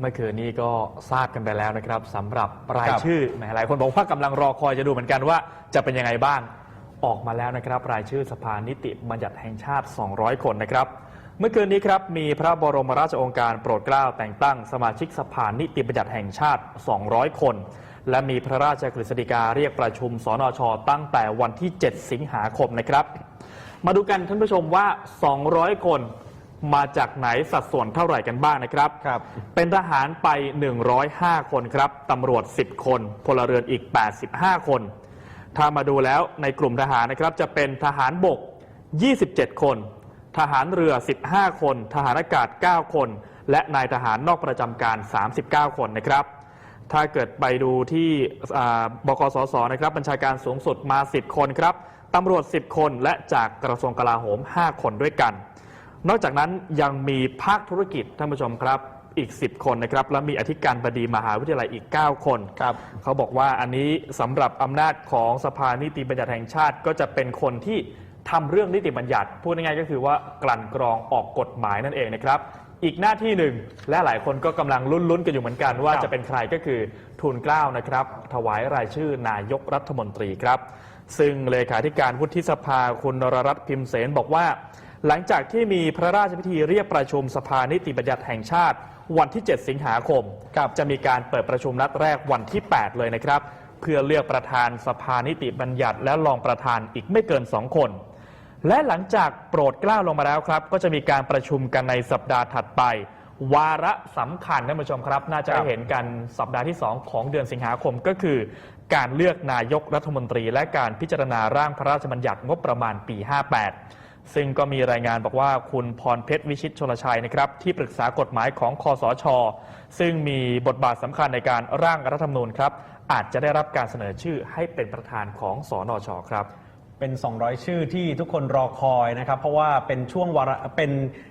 เมื่อคืนนี้ก็ทราบกันไปแล้วนะครับสำหรับรายครับชื่อแหมหลายคนบอกว่ากำลังรอคอยจะดูเหมือนกันว่าจะเป็นยังไงบ้างออกมาแล้วนะครับ รายชื่อสภานิติบัญญัติแห่งชาติ 200 คนนะครับ เมื่อคืนนี้ครับมีพระบรมราชโองการโปรดเกล้าแต่งตั้งสมาชิกสภานิติบัญญัติแห่งชาติ 200 คน และมีพระราชกฤษฎีกาเรียกประชุมสนช ตั้งแต่วันที่ 7 สิงหาคมนะครับ มาดูกันท่านผู้ชมว่า 200 คน มาจากไหนสัดส่วนเท่าไหร่กันบ้างนะครับครับ เป็นทหารไป 105 คนครับตำรวจ 10 คนพลเรือนอีก 85 คน ถ้ามาดูแล้วในกลุ่มทหารนะครับจะเป็นทหารบก 27 คน ทหารเรือ 15 คน ทหารอากาศ 9 คน และนายทหารนอกประจำการ 39 คนนะครับ ถ้าเกิดไปดูที่อ่าบกสสนะครับบัญชาการสูงสุดมา 10 คนครับตำรวจ 10 คนและจากกระทรวงกลาโหม 5 คนด้วยกัน นอกจากนั้นยังมีภาคธุรกิจท่านผู้ชมครับอีก 10 คนนะครับ และมีอธิการบดีมหาวิทยาลัยอีก 9 คนครับเขาบอกว่าอันนี้สำหรับอำนาจของสภานิติบัญญัติแห่งชาติ ก็จะเป็นคนที่ทำเรื่องนิติบัญญัติ พูดง่ายๆก็คือว่ากลั่นกรองออกกฎหมายนั่นเองนะครับ อีกหน้าที่หนึ่งและหลายคนก็กำลังลุ้นๆกันอยู่เหมือนกัน ว่าครับจะเป็นใครก็คือทูลเกล้านะครับ ถวายรายชื่อนายกรัฐมนตรีครับ ซึ่งเลขาธิการวุฒิสภาคุณนรรัตน์พิมเสนบอกว่า หลังจากที่มีพระราชพิธีเรียกประชุมสภานิติบัญญัติแห่งชาติ วันที่ 7 สิงหาคมครับจะมีการเปิดประชุมนัดแรกวันที่ 8 เลยนะครับ เพื่อเลือกประธานสภานิติบัญญัติ และรองประธานอีกไม่เกิน 2 คน และหลังจากโปรดเกล้าลงมาแล้วครับ ก็จะมีการประชุมกันในสัปดาห์ถัดไป วาระสำคัญท่านผู้ชมครับ น่าจะได้เห็นกันสัปดาห์ที่ 2 ของเดือนสิงหาคมก็คือ การเลือกนายกรัฐมนตรี และการพิจารณาร่างพระราชบัญญัติงบประมาณปี 58 ซึ่งก็มีรายงานบอกว่าคุณพรเพชรวิชิตชลชัยนะครับ ที่ปรึกษากฎหมายของคอสช ซึ่งมีบทบาทสำคัญในการร่างรัฐธรรมนูญครับ อาจจะได้รับการเสนอชื่อให้เป็นประธานของสอนชครับเป็น 200 ชื่อที่ทุกคนรอคอยนะครับ เพราะว่าเป็นช่วงวาระเป็น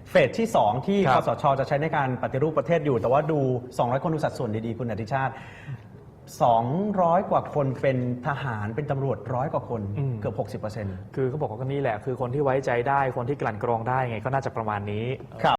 เฟสที่ 2 ที่คครับสช จะใช้ในการปฏิรูปประเทศอยู่ แต่ว่าดู 200 คนดูสัดส่วนดีๆ คุณอธิชาติ 200 กว่าคนเป็นทหารเป็นตำรวจร้อยกว่าคนอืม เกือบ 60%คือเขาบอกว่าก็นี่แหละ คือคนที่ไว้ใจได้คนที่กลั่นกรองได้ไงก็น่าจะประมาณนี้ ครับ